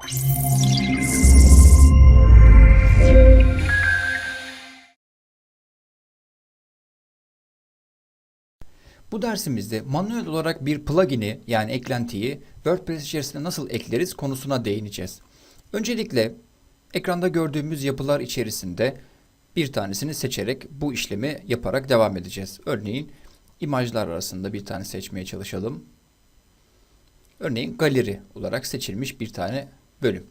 Bu dersimizde manuel olarak bir plugin'i yani eklentiyi WordPress içerisine nasıl ekleriz konusuna değineceğiz. Öncelikle ekranda gördüğümüz yapılar içerisinde bir tanesini seçerek bu işlemi yaparak devam edeceğiz. Örneğin imajlar arasında bir tane seçmeye çalışalım. Örneğin galeri olarak seçilmiş bir tane bölüm.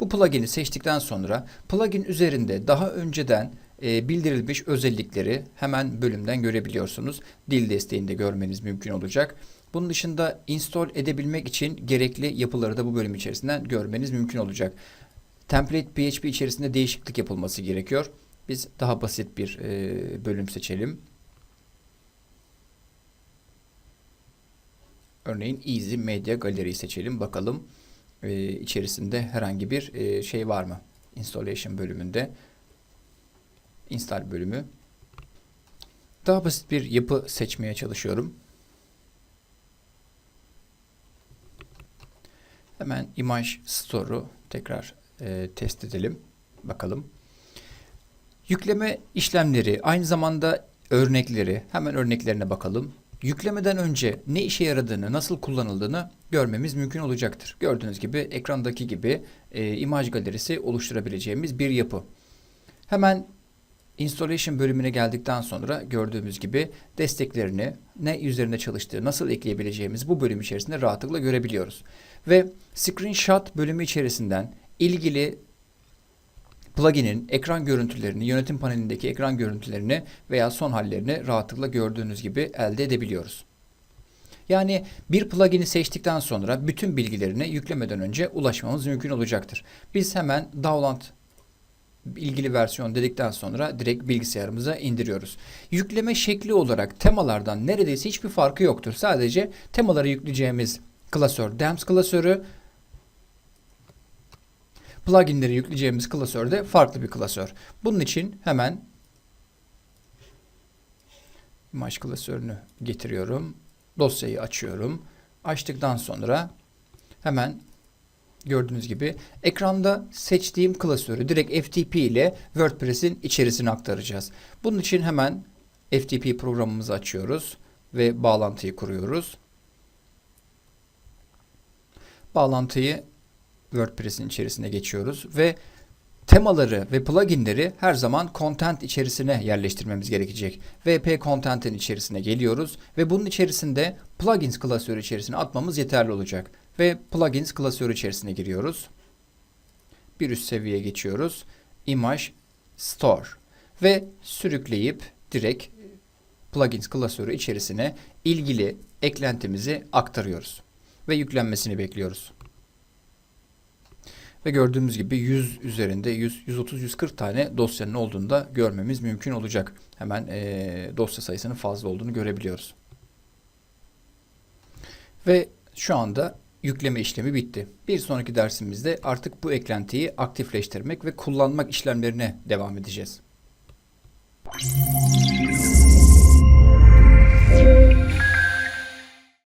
Bu plugin'i seçtikten sonra plugin üzerinde daha önceden e, bildirilmiş özellikleri hemen bölümden görebiliyorsunuz. Dil desteğinde görmeniz mümkün olacak. Bunun dışında install edebilmek için gerekli yapıları da bu bölüm içerisinden görmeniz mümkün olacak. Template PHP içerisinde değişiklik yapılması gerekiyor. Biz daha basit bir e, bölüm seçelim. Örneğin Easy Media Gallery seçelim. Bakalım e, içerisinde herhangi bir e, şey var mı? Installation bölümünde. Install bölümü. Daha basit bir yapı seçmeye çalışıyorum. Hemen Image Store'u tekrar e, test edelim. Bakalım. Yükleme işlemleri, aynı zamanda örnekleri, hemen örneklerine bakalım. Yüklemeden önce ne işe yaradığını, nasıl kullanıldığını görmemiz mümkün olacaktır. Gördüğünüz gibi ekrandaki gibi e, imaj galerisi oluşturabileceğimiz bir yapı. Hemen installation bölümüne geldikten sonra gördüğümüz gibi desteklerini, ne üzerinde çalıştığı, nasıl ekleyebileceğimiz bu bölüm içerisinde rahatlıkla görebiliyoruz. Ve screenshot bölümü içerisinden ilgili plugin'in ekran görüntülerini, yönetim panelindeki ekran görüntülerini veya son hallerini rahatlıkla gördüğünüz gibi elde edebiliyoruz. Yani bir plugin'i seçtikten sonra bütün bilgilerine yüklemeden önce ulaşmamız mümkün olacaktır. Biz hemen download ilgili versiyon dedikten sonra direkt bilgisayarımıza indiriyoruz. Yükleme şekli olarak temalardan neredeyse hiçbir farkı yoktur. Sadece temaları yükleyeceğimiz klasör, DAMS klasörü, pluginleri yükleyeceğimiz klasör de farklı bir klasör. Bunun için hemen imaj klasörünü getiriyorum. Dosyayı açıyorum. Açtıktan sonra hemen gördüğünüz gibi ekranda seçtiğim klasörü direkt FTP ile WordPress'in içerisine aktaracağız. Bunun için hemen FTP programımızı açıyoruz ve bağlantıyı kuruyoruz. Bağlantıyı WordPress'in içerisine geçiyoruz ve temaları ve pluginleri her zaman content içerisine yerleştirmemiz gerekecek. WP content'in içerisine geliyoruz ve bunun içerisinde plugins klasörü içerisine atmamız yeterli olacak. Ve plugins klasörü içerisine giriyoruz. Bir üst seviyeye geçiyoruz. Image Store ve sürükleyip direkt plugins klasörü içerisine ilgili eklentimizi aktarıyoruz ve yüklenmesini bekliyoruz. Ve gördüğümüz gibi 100 üzerinde 100, 130, 140 tane dosyanın olduğunu da görmemiz mümkün olacak. Hemen e, dosya sayısının fazla olduğunu görebiliyoruz. Ve şu anda yükleme işlemi bitti. Bir sonraki dersimizde artık bu eklentiyi aktifleştirmek ve kullanmak işlemlerine devam edeceğiz.